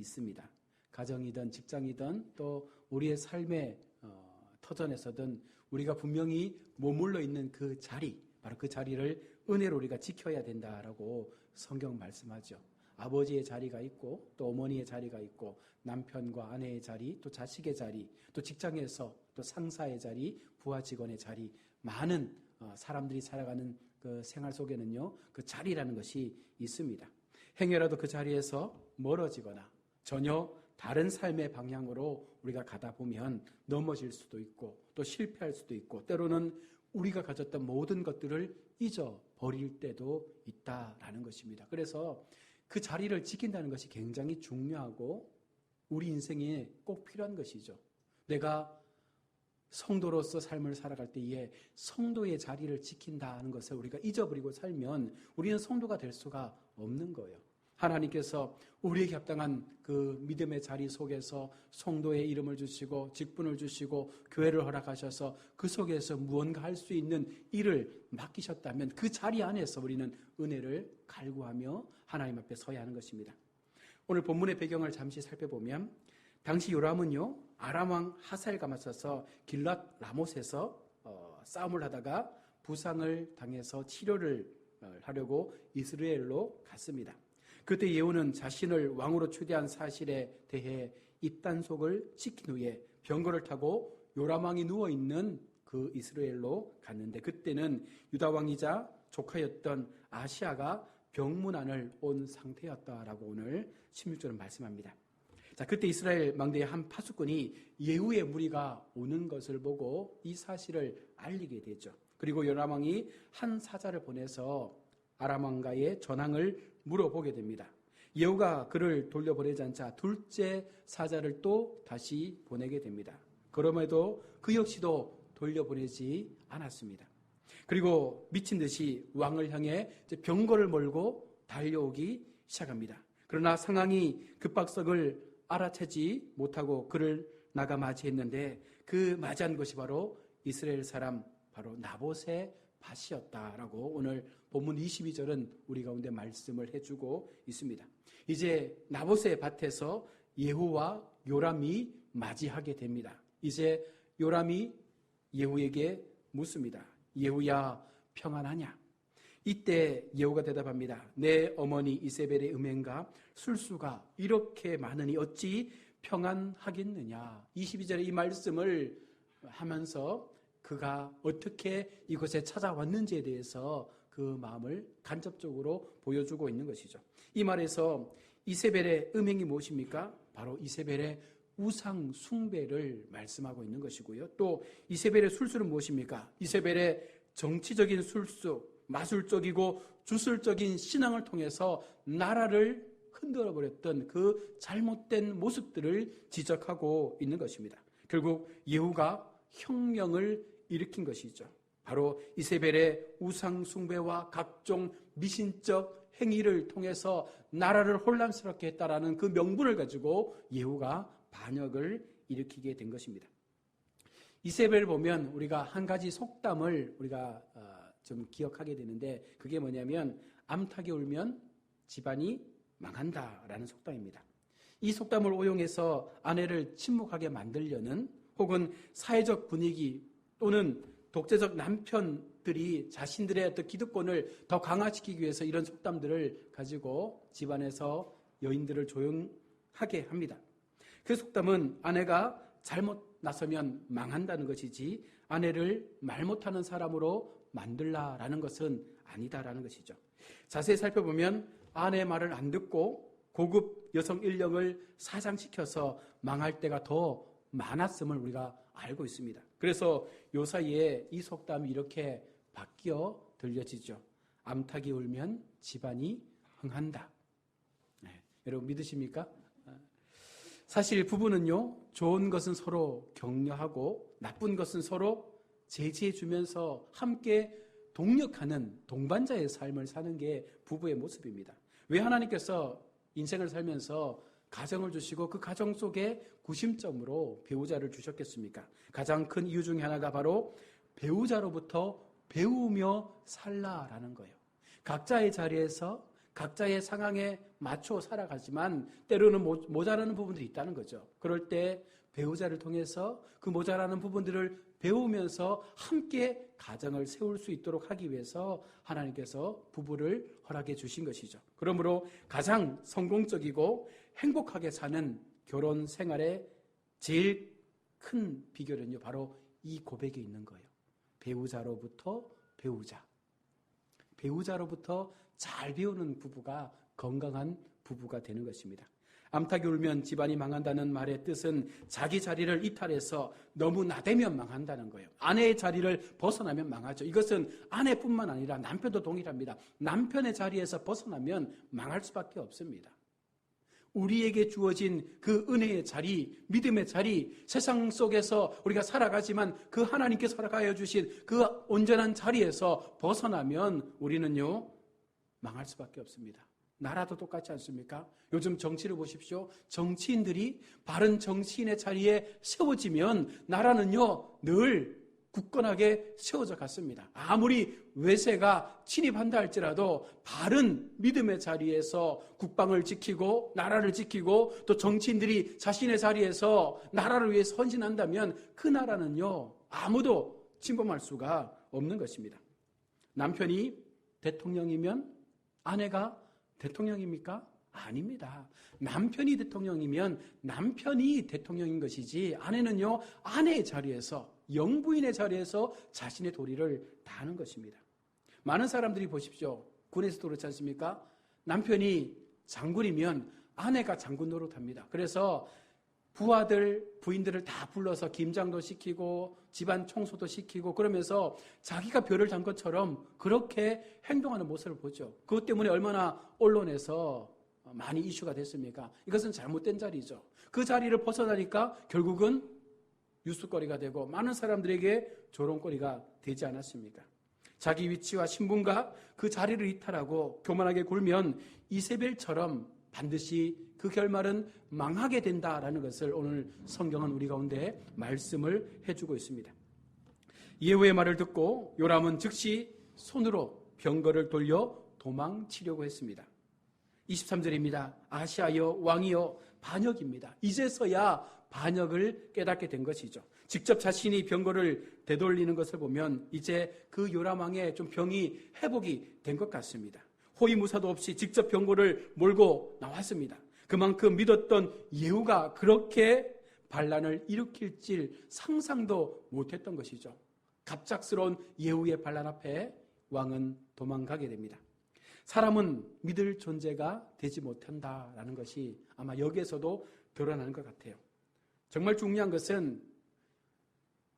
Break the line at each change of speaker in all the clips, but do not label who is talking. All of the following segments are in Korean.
있습니다. 가정이든 직장이든 또 우리의 삶의 어, 터전에서든 우리가 분명히 머물러 있는 그 자리, 바로 그 자리를 은혜로 우리가 지켜야 된다라고 성경 말씀하죠. 아버지의 자리가 있고 또 어머니의 자리가 있고 남편과 아내의 자리 또 자식의 자리 또 직장에서 또 상사의 자리 부하 직원의 자리 많은 어, 사람들이 살아가는 그 생활 속에는요 그 자리라는 것이 있습니다. 행여라도 그 자리에서 멀어지거나 전혀 다른 삶의 방향으로 우리가 가다 보면 넘어질 수도 있고 또 실패할 수도 있고 때로는 우리가 가졌던 모든 것들을 잊어버릴 때도 있다라는 것입니다. 그래서 그 자리를 지킨다는 것이 굉장히 중요하고 우리 인생에 꼭 필요한 것이죠. 내가 성도로서 삶을 살아갈 때에 성도의 자리를 지킨다는 것을 우리가 잊어버리고 살면 우리는 성도가 될 수가 없는 거예요. 하나님께서 우리에게 합당한 그 믿음의 자리 속에서 성도의 이름을 주시고 직분을 주시고 교회를 허락하셔서 그 속에서 무언가 할 수 있는 일을 맡기셨다면 그 자리 안에서 우리는 은혜를 갈구하며 하나님 앞에 서야 하는 것입니다. 오늘 본문의 배경을 잠시 살펴보면 당시 요람은요 아람 왕 하살과 맞서서 길랏 라못에서 어, 싸움을 하다가 부상을 당해서 치료를 어, 하려고 이스라엘로 갔습니다. 그때 예후는 자신을 왕으로 추대한 사실에 대해 입단속을 시킨 후에 병거를 타고 요람왕이 누워있는 그 이스라엘로 갔는데 그때는 유다왕이자 조카였던 아시아가 병문안을 온 상태였다라고 오늘 16절은 말씀합니다. 자, 그때 이스라엘 망대의 한 파수꾼이 예후의 무리가 오는 것을 보고 이 사실을 알리게 되죠. 그리고 요람왕이 한 사자를 보내서 아람왕가의 전황을 물어보게 됩니다. 예후가 그를 돌려보내지 않자 둘째 사자를 또 다시 보내게 됩니다. 그럼에도 그 역시도 돌려보내지 않았습니다. 그리고 미친 듯이 왕을 향해 병거를 몰고 달려오기 시작합니다. 그러나 상황이 급박석을 알아채지 못하고 그를 나가 맞이했는데 그 맞이한 것이 바로 이스라엘 사람 바로 나봇의 밭이었다라고 오늘 본문 22절은 우리 가운데 말씀을 해주고 있습니다. 이제 나봇의 밭에서 예후와 요람이 맞이하게 됩니다. 이제 요람이 예후에게 묻습니다. 예후야 평안하냐? 이때 예후가 대답합니다. 내 어머니 이세벨의 음행과 술수가 이렇게 많으니 어찌 평안하겠느냐? 22절에 이 말씀을 하면서 그가 어떻게 이곳에 찾아왔는지에 대해서 그 마음을 간접적으로 보여주고 있는 것이죠. 이 말에서 이세벨의 음행이 무엇입니까? 바로 이세벨의 우상 숭배를 말씀하고 있는 것이고요. 또 이세벨의 술수는 무엇입니까? 이세벨의 정치적인 술수, 마술적이고 주술적인 신앙을 통해서 나라를 흔들어 버렸던 그 잘못된 모습들을 지적하고 있는 것입니다. 결국 예후가 혁명을 일으킨 것이죠. 바로 이세벨의 우상 숭배와 각종 미신적 행위를 통해서 나라를 혼란스럽게 했다라는 그 명분을 가지고 예후가 반역을 일으키게 된 것입니다. 이세벨을 보면 우리가 한 가지 속담을 우리가 어, 좀 기억하게 되는데 그게 뭐냐면 암탉이 울면 집안이 망한다라는 속담입니다. 이 속담을 오용해서 아내를 침묵하게 만들려는 혹은 사회적 분위기 또는 독재적 남편들이 자신들의 어떤 기득권을 더 강화시키기 위해서 이런 속담들을 가지고 집안에서 여인들을 조용하게 합니다. 그 속담은 아내가 잘못 나서면 망한다는 것이지 아내를 말 못하는 사람으로 만들라라는 것은 아니다라는 것이죠. 자세히 살펴보면 아내 말을 안 듣고 고급 여성 인력을 사장시켜서 망할 때가 더 많았음을 우리가 알고 있습니다. 그래서 요 사이에 이 속담이 이렇게 바뀌어 들려지죠. 암탉이 울면 집안이 흥한다. 네. 여러분 믿으십니까? 사실 부부는요, 좋은 것은 서로 격려하고 나쁜 것은 서로 제지해 주면서 함께 동력하는 동반자의 삶을 사는 게 부부의 모습입니다. 왜 하나님께서 인생을 살면서 가정을 주시고 그 가정 속에 구심점으로 배우자를 주셨겠습니까? 가장 큰 이유 중에 하나가 바로 배우자로부터 배우며 살라라는 거예요. 각자의 자리에서 각자의 상황에 맞춰 살아가지만 때로는 모- 모자라는 부분들이 있다는 거죠. 그럴 때 배우자를 통해서 그 모자라는 부분들을 배우면서 함께 가정을 세울 수 있도록 하기 위해서 하나님께서 부부를 허락해 주신 것이죠. 그러므로 가장 성공적이고 행복하게 사는 결혼 생활의 제일 큰 비결은요, 바로 이 고백에 있는 거예요. 배우자로부터 배우자. 배우자로부터 잘 배우는 부부가 건강한 부부가 되는 것입니다. 암탉이 울면 집안이 망한다는 말의 뜻은 자기 자리를 이탈해서 너무 나대면 망한다는 거예요. 아내의 자리를 벗어나면 망하죠. 이것은 아내뿐만 아니라 남편도 동일합니다. 남편의 자리에서 벗어나면 망할 수밖에 없습니다. 우리에게 주어진 그 은혜의 자리, 믿음의 자리, 세상 속에서 우리가 살아가지만 그 하나님께서 살아가여 주신 그 온전한 자리에서 벗어나면 우리는요, 망할 수밖에 없습니다. 나라도 똑같지 않습니까? 요즘 정치를 보십시오. 정치인들이 바른 정치인의 자리에 세워지면 나라는요, 늘 굳건하게 세워져 갔습니다. 아무리 외세가 침입한다 할지라도 바른 믿음의 자리에서 국방을 지키고 나라를 지키고 또 정치인들이 자신의 자리에서 나라를 위해 선진한다면 그 나라는요, 아무도 침범할 수가 없는 것입니다. 남편이 대통령이면 아내가 대통령입니까? 아닙니다. 남편이 대통령이면 남편이 대통령인 것이지 아내는요, 아내의 자리에서, 영부인의 자리에서 자신의 도리를 다하는 것입니다. 많은 사람들이 보십시오. 군에서도 그렇지 않습니까? 남편이 장군이면 아내가 장군 노릇합니다. 그래서 부하들, 부인들을 다 불러서 김장도 시키고 집안 청소도 시키고 그러면서 자기가 별을 단 것처럼 그렇게 행동하는 모습을 보죠. 그것 때문에 얼마나 언론에서 많이 이슈가 됐습니까? 이것은 잘못된 자리죠. 그 자리를 벗어나니까 결국은 뉴스거리가 되고 많은 사람들에게 조롱거리가 되지 않았습니까? 자기 위치와 신분과 그 자리를 이탈하고 교만하게 굴면 이세벨처럼 반드시 그 결말은 망하게 된다라는 것을 오늘 성경은 우리 가운데 말씀을 해주고 있습니다. 예후의 말을 듣고 요람은 즉시 손으로 병거를 돌려 도망치려고 했습니다. 23절입니다. 아시아여 왕이여 반역입니다. 이제서야 반역을 깨닫게 된 것이죠. 직접 자신이 병거를 되돌리는 것을 보면 이제 그 요람 왕의 좀 병이 회복이 된 것 같습니다. 호위무사도 없이 직접 병거를 몰고 나왔습니다. 그만큼 믿었던 예후가 그렇게 반란을 일으킬 줄 상상도 못했던 것이죠. 갑작스러운 예후의 반란 앞에 왕은 도망가게 됩니다. 사람은 믿을 존재가 되지 못한다라는 것이 아마 여기에서도 드러나는 것 같아요. 정말 중요한 것은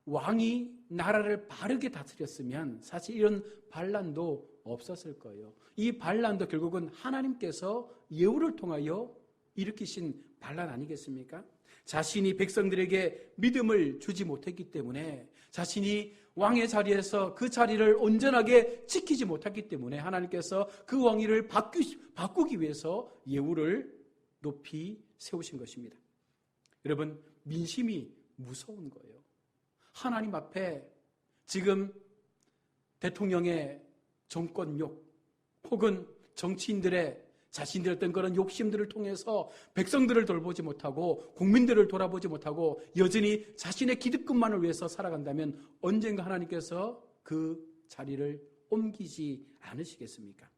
왕이 나라를 바르게 다스렸으면 사실 이런 반란도 없었을 거예요. 이 반란도 결국은 하나님께서 예우를 통하여 일으키신 반란 아니겠습니까? 자신이 백성들에게 믿음을 주지 못했기 때문에 자신이 왕의 자리에서 그 자리를 온전하게 지키지 못했기 때문에 하나님께서 그 왕위를 바꾸, 바꾸기 위해서 예우를 높이 세우신 것입니다. 여러분, 민심이 무서운 거예요. 하나님 앞에 지금 대통령의 정권욕 혹은 정치인들의 자신들의 어떤 그런 욕심들을 통해서 백성들을 돌보지 못하고 국민들을 돌아보지 못하고 여전히 자신의 기득권만을 위해서 살아간다면 언젠가 하나님께서 그 자리를 옮기지 않으시겠습니까?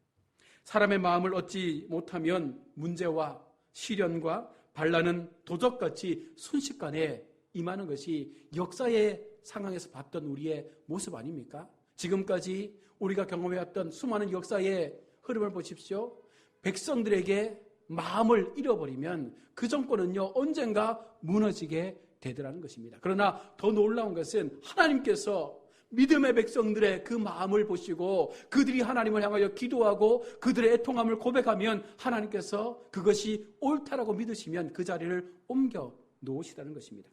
사람의 마음을 얻지 못하면 문제와 시련과 반란은 도적같이 순식간에 임하는 것이 역사의 상황에서 봤던 우리의 모습 아닙니까? 지금까지 우리가 경험해왔던 수많은 역사의 흐름을 보십시오. 백성들에게 마음을 잃어버리면 그 정권은요, 언젠가 무너지게 되더라는 것입니다. 그러나 더 놀라운 것은 하나님께서 믿음의 백성들의 그 마음을 보시고 그들이 하나님을 향하여 기도하고 그들의 애통함을 고백하면 하나님께서 그것이 옳다라고 믿으시면 그 자리를 옮겨 놓으시다는 것입니다.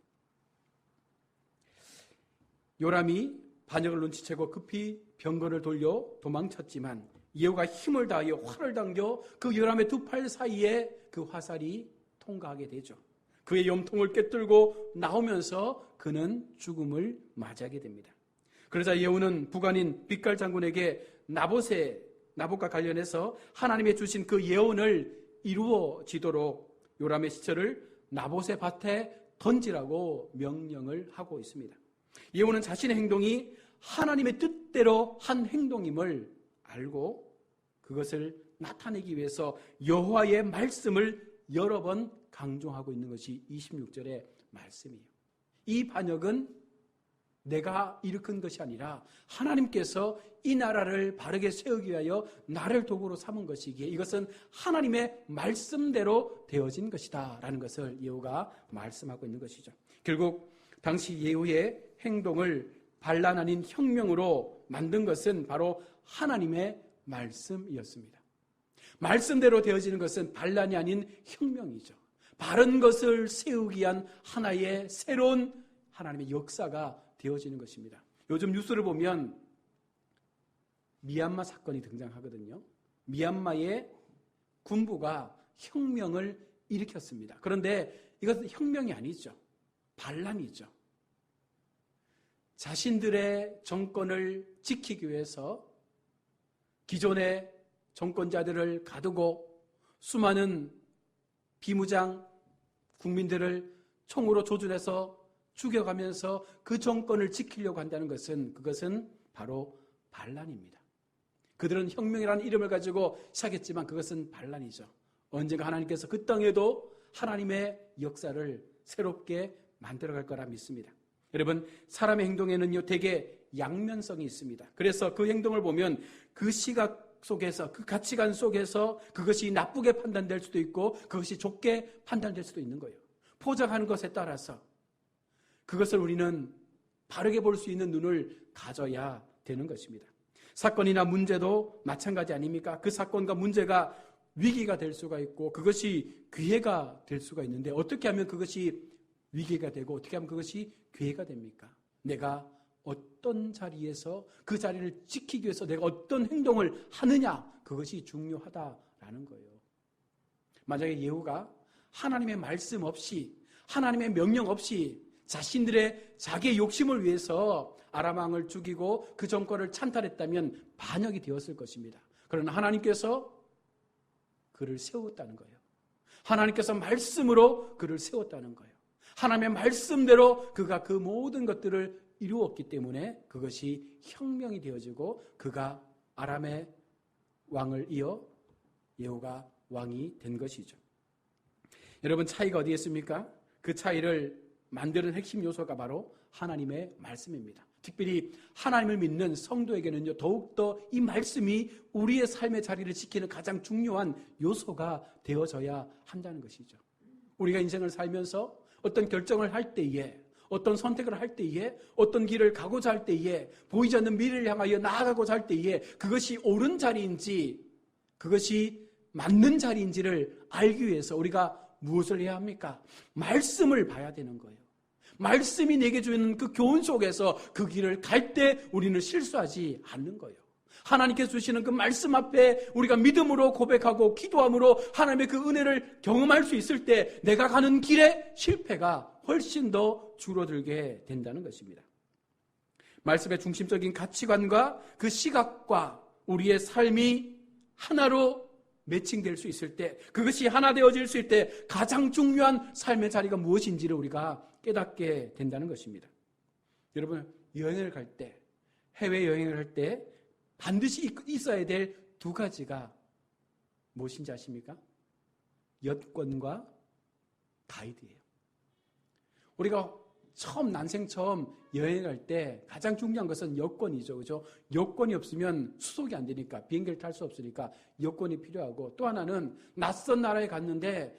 요람이 반역을 눈치채고 급히 병거를 돌려 도망쳤지만 예후가 힘을 다하여 활을 당겨 그 요람의 두 팔 사이에 그 화살이 통과하게 되죠. 그의 염통을 꿰뚫고 나오면서 그는 죽음을 맞이하게 됩니다. 그러자 예후는 부관인 빛깔 장군에게 나봇의 나봇과 관련해서 하나님의 주신 그 예언을 이루어지도록 요람의 시체를 나봇의 밭에 던지라고 명령을 하고 있습니다. 예언은 자신의 행동이 하나님의 뜻대로 한 행동임을 알고 그것을 나타내기 위해서 여호와의 말씀을 여러 번 강조하고 있는 것이 26절의 말씀이에요. 이 반역은 내가 일으킨 것이 아니라 하나님께서 이 나라를 바르게 세우기 위하여 나를 도구로 삼은 것이기에 이것은 하나님의 말씀대로 되어진 것이다. 라는 것을 예후가 말씀하고 있는 것이죠. 결국 당시 예후의 행동을 반란 아닌 혁명으로 만든 것은 바로 하나님의 말씀이었습니다. 말씀대로 되어지는 것은 반란이 아닌 혁명이죠. 바른 것을 세우기 위한 하나의 새로운 하나님의 역사가 되어지는 것입니다. 요즘 뉴스를 보면 미얀마 사건이 등장하거든요. 미얀마의 군부가 혁명을 일으켰습니다. 그런데 이것은 혁명이 아니죠. 반란이죠. 자신들의 정권을 지키기 위해서 기존의 정권자들을 가두고 수많은 비무장 국민들을 총으로 조준해서 죽여가면서 그 정권을 지키려고 한다는 것은 그것은 바로 반란입니다. 그들은 혁명이라는 이름을 가지고 시작했지만 그것은 반란이죠. 언젠가 하나님께서 그 땅에도 하나님의 역사를 새롭게 만들어갈 거라 믿습니다. 여러분 사람의 행동에는요 대개 양면성이 있습니다. 그래서 그 행동을 보면 그 시각 속에서 그 가치관 속에서 그것이 나쁘게 판단될 수도 있고 그것이 좋게 판단될 수도 있는 거예요. 포장하는 것에 따라서 그것을 우리는 바르게 볼 수 있는 눈을 가져야 되는 것입니다. 사건이나 문제도 마찬가지 아닙니까? 그 사건과 문제가 위기가 될 수가 있고 그것이 기회가 될 수가 있는데 어떻게 하면 그것이 위기가 되고 어떻게 하면 그것이 기회가 됩니까? 내가 어떤 자리에서 그 자리를 지키기 위해서 내가 어떤 행동을 하느냐 그것이 중요하다라는 거예요. 만약에 예후가 하나님의 말씀 없이 하나님의 명령 없이 자신들의 자기의 욕심을 위해서 아람왕을 죽이고 그 정권을 찬탈했다면 반역이 되었을 것입니다. 그러나 하나님께서 그를 세웠다는 거예요. 하나님께서 말씀으로 그를 세웠다는 거예요. 하나님의 말씀대로 그가 그 모든 것들을 이루었기 때문에 그것이 혁명이 되어지고 그가 아람의 왕을 이어 예후가 왕이 된 것이죠. 여러분 차이가 어디에 있습니까? 그 차이를 만드는 핵심 요소가 바로 하나님의 말씀입니다. 특별히 하나님을 믿는 성도에게는요, 더욱더 이 말씀이 우리의 삶의 자리를 지키는 가장 중요한 요소가 되어져야 한다는 것이죠. 우리가 인생을 살면서 어떤 결정을 할 때에 어떤 선택을 할 때에 어떤 길을 가고자 할 때에 보이지 않는 미래를 향하여 나아가고자 할 때에 그것이 옳은 자리인지 그것이 맞는 자리인지를 알기 위해서 우리가 무엇을 해야 합니까? 말씀을 봐야 되는 거예요. 말씀이 내게 주는 그 교훈 속에서 그 길을 갈 때 우리는 실수하지 않는 거예요. 하나님께서 주시는 그 말씀 앞에 우리가 믿음으로 고백하고 기도함으로 하나님의 그 은혜를 경험할 수 있을 때 내가 가는 길에 실패가 훨씬 더 줄어들게 된다는 것입니다. 말씀의 중심적인 가치관과 그 시각과 우리의 삶이 하나로 매칭될 수 있을 때, 그것이 하나 되어질 수 있을 때 가장 중요한 삶의 자리가 무엇인지를 우리가 깨닫게 된다는 것입니다. 여러분, 여행을 갈 때, 해외 여행을 할 때 반드시 있어야 될 두 가지가 무엇인지 아십니까? 여권과 가이드예요. 우리가 처음 난생 처음 여행할 때 가장 중요한 것은 여권이죠. 그죠? 여권이 없으면 수속이 안 되니까 비행기를 탈 수 없으니까 여권이 필요하고 또 하나는 낯선 나라에 갔는데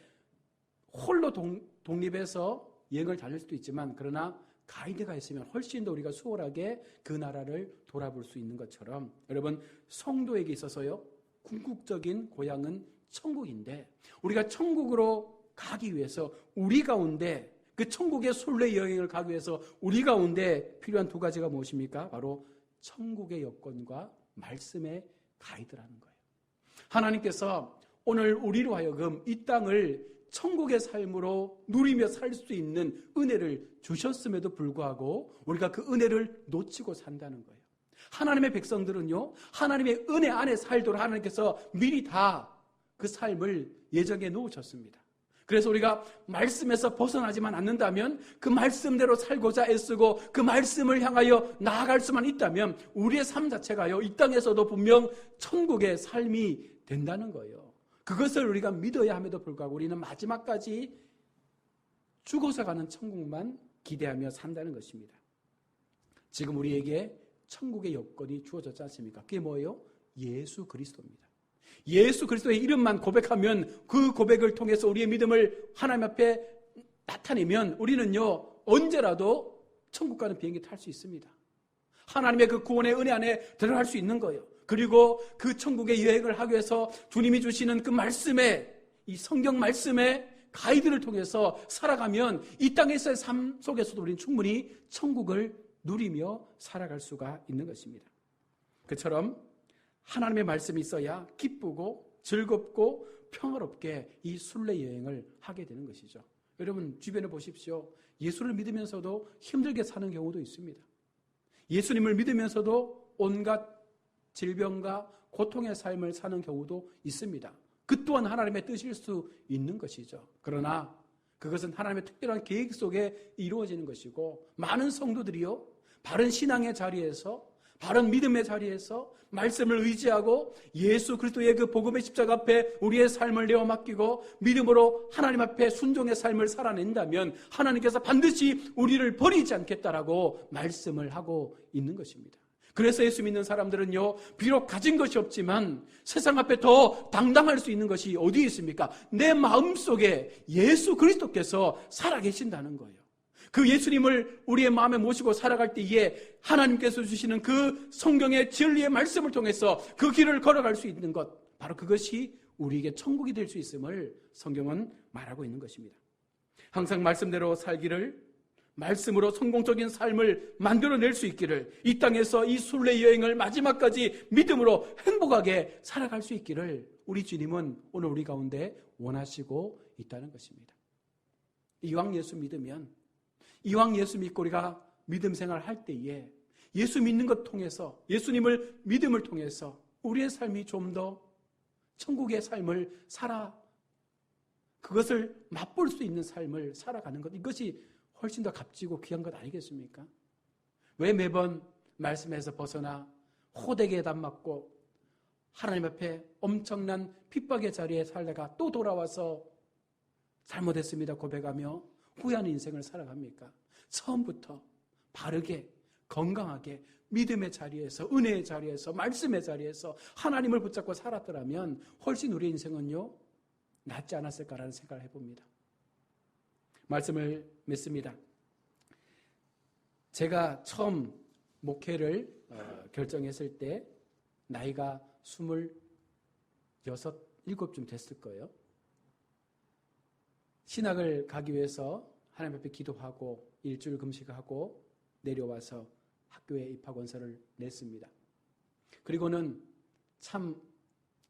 홀로 동, 독립해서 여행을 다닐 수도 있지만 그러나 가이드가 있으면 훨씬 더 우리가 수월하게 그 나라를 돌아볼 수 있는 것처럼 여러분 성도에게 있어서요 궁극적인 고향은 천국인데 우리가 천국으로 가기 위해서 우리 가운데 그 천국의 순례 여행을 가기 위해서 우리 가운데 필요한 두 가지가 무엇입니까? 바로 천국의 여건과 말씀의 가이드라는 거예요. 하나님께서 오늘 우리로 하여금 이 땅을 천국의 삶으로 누리며 살 수 있는 은혜를 주셨음에도 불구하고 우리가 그 은혜를 놓치고 산다는 거예요. 하나님의 백성들은요, 하나님의 은혜 안에 살도록 하나님께서 미리 다 그 삶을 예정해 놓으셨습니다. 그래서 우리가 말씀에서 벗어나지만 않는다면 그 말씀대로 살고자 애쓰고 그 말씀을 향하여 나아갈 수만 있다면 우리의 삶 자체가요, 이 땅에서도 분명 천국의 삶이 된다는 거예요. 그것을 우리가 믿어야 함에도 불구하고 우리는 마지막까지 죽어서 가는 천국만 기대하며 산다는 것입니다. 지금 우리에게 천국의 여건이 주어졌지 않습니까? 그게 뭐예요? 예수 그리스도입니다. 예수 그리스도의 이름만 고백하면 그 고백을 통해서 우리의 믿음을 하나님 앞에 나타내면 우리는요, 언제라도 천국 가는 비행기 탈 수 있습니다. 하나님의 그 구원의 은혜 안에 들어갈 수 있는 거예요. 그리고 그 천국의 여행을 하기 위해서 주님이 주시는 그 말씀에, 이 성경 말씀에 가이드를 통해서 살아가면 이 땅에서의 삶 속에서도 우리는 충분히 천국을 누리며 살아갈 수가 있는 것입니다. 그처럼 하나님의 말씀이 있어야 기쁘고 즐겁고 평화롭게 이 순례 여행을 하게 되는 것이죠. 여러분 주변에 보십시오. 예수를 믿으면서도 힘들게 사는 경우도 있습니다. 예수님을 믿으면서도 온갖 질병과 고통의 삶을 사는 경우도 있습니다. 그 또한 하나님의 뜻일 수 있는 것이죠. 그러나 그것은 하나님의 특별한 계획 속에 이루어지는 것이고 많은 성도들이요 바른 신앙의 자리에서 바른 믿음의 자리에서 말씀을 의지하고 예수 그리스도의 그 복음의 십자가 앞에 우리의 삶을 내어 맡기고 믿음으로 하나님 앞에 순종의 삶을 살아낸다면 하나님께서 반드시 우리를 버리지 않겠다라고 말씀을 하고 있는 것입니다. 그래서 예수 믿는 사람들은요, 비록 가진 것이 없지만 세상 앞에 더 당당할 수 있는 것이 어디에 있습니까? 내 마음 속에 예수 그리스도께서 살아계신다는 거예요. 그 예수님을 우리의 마음에 모시고 살아갈 때에 하나님께서 주시는 그 성경의 진리의 말씀을 통해서 그 길을 걸어갈 수 있는 것, 바로 그것이 우리에게 천국이 될 수 있음을 성경은 말하고 있는 것입니다. 항상 말씀대로 살기를 말씀으로 성공적인 삶을 만들어낼 수 있기를 이 땅에서 이 순례 여행을 마지막까지 믿음으로 행복하게 살아갈 수 있기를 우리 주님은 오늘 우리 가운데 원하시고 있다는 것입니다. 이왕 예수 믿으면 이왕 예수 믿고 우리가 믿음 생활 할 때에 예수 믿는 것 통해서 예수님을 믿음을 통해서 우리의 삶이 좀 더 천국의 삶을 살아 그것을 맛볼 수 있는 삶을 살아가는 것 이것이 훨씬 더 값지고 귀한 것 아니겠습니까? 왜 매번 말씀에서 벗어나 호되게 담맞고 하나님 앞에 엄청난 핍박의 자리에 살다가 또 돌아와서 잘못했습니다 고백하며 후회하는 인생을 살아갑니까? 처음부터 바르게, 건강하게, 믿음의 자리에서, 은혜의 자리에서, 말씀의 자리에서 하나님을 붙잡고 살았더라면 훨씬 우리 인생은요, 낫지 않았을까라는 생각을 해봅니다. 말씀을 맺습니다. 제가 처음 목회를 어, 결정했을 때 나이가 26, 7쯤 됐을 거예요. 신학을 가기 위해서 하나님 앞에 기도하고 일주일 금식하고 내려와서 학교에 입학 원서를 냈습니다. 그리고는 참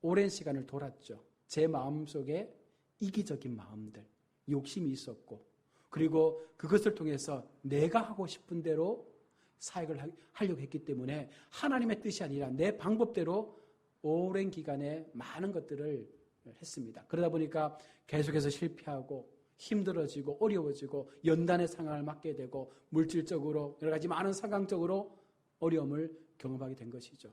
오랜 시간을 돌았죠. 제 마음 속에 이기적인 마음들, 욕심이 있었고, 그리고 그것을 통해서 내가 하고 싶은 대로 사역을 하려고 했기 때문에 하나님의 뜻이 아니라 내 방법대로 오랜 기간에 많은 것들을 했습니다. 그러다 보니까 계속해서 실패하고 힘들어지고 어려워지고 연단의 상황을 맞게 되고 물질적으로 여러 가지 많은 상황적으로 어려움을 경험하게 된 것이죠.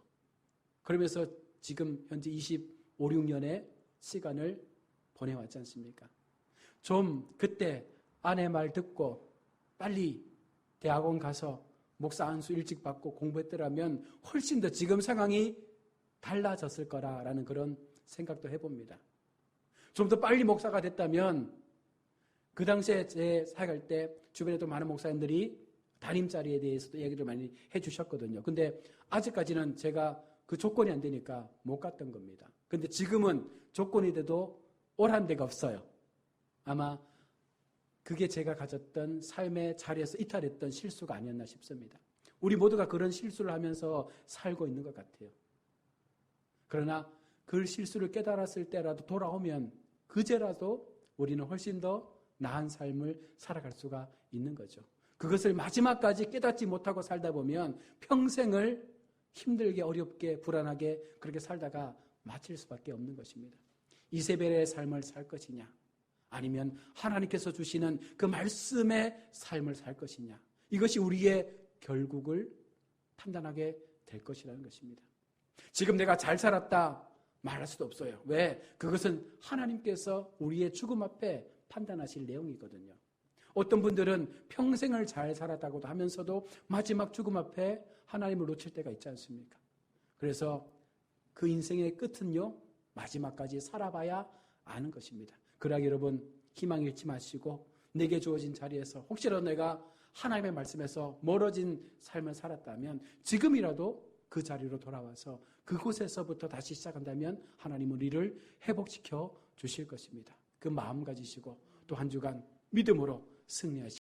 그러면서 지금 현재 25, 6년의 시간을 보내왔지 않습니까? 좀 그때 아내 말 듣고 빨리 대학원 가서 목사 안수 일찍 받고 공부했더라면 훨씬 더 지금 상황이 달라졌을 거라라는 그런 생각도 해봅니다. 좀 더 빨리 목사가 됐다면 그 당시에 제 사역할 때 주변에도 많은 목사님들이 담임 자리에 대해서도 얘기를 많이 해주셨거든요. 근데 아직까지는 제가 그 조건이 안 되니까 못 갔던 겁니다. 근데 지금은 조건이 돼도 오란 데가 없어요. 아마 그게 제가 가졌던 삶의 자리에서 이탈했던 실수가 아니었나 싶습니다. 우리 모두가 그런 실수를 하면서 살고 있는 것 같아요. 그러나 그 실수를 깨달았을 때라도 돌아오면 그제라도 우리는 훨씬 더 나은 삶을 살아갈 수가 있는 거죠. 그것을 마지막까지 깨닫지 못하고 살다 보면 평생을 힘들게 어렵게 불안하게 그렇게 살다가 마칠 수밖에 없는 것입니다. 이세벨의 삶을 살 것이냐 아니면 하나님께서 주시는 그 말씀의 삶을 살 것이냐 이것이 우리의 결국을 판단하게 될 것이라는 것입니다. 지금 내가 잘 살았다 말할 수도 없어요. 왜? 그것은 하나님께서 우리의 죽음 앞에 판단하실 내용이거든요. 어떤 분들은 평생을 잘 살았다고도 하면서도 마지막 죽음 앞에 하나님을 놓칠 때가 있지 않습니까? 그래서 그 인생의 끝은요, 마지막까지 살아봐야 아는 것입니다. 그러기 여러분, 희망 잃지 마시고, 내게 주어진 자리에서 혹시라도 내가 하나님의 말씀에서 멀어진 삶을 살았다면 지금이라도 그 자리로 돌아와서 그곳에서부터 다시 시작한다면 하나님 우리를 회복시켜 주실 것입니다. 그 마음 가지시고 또 한 주간 믿음으로 승리하시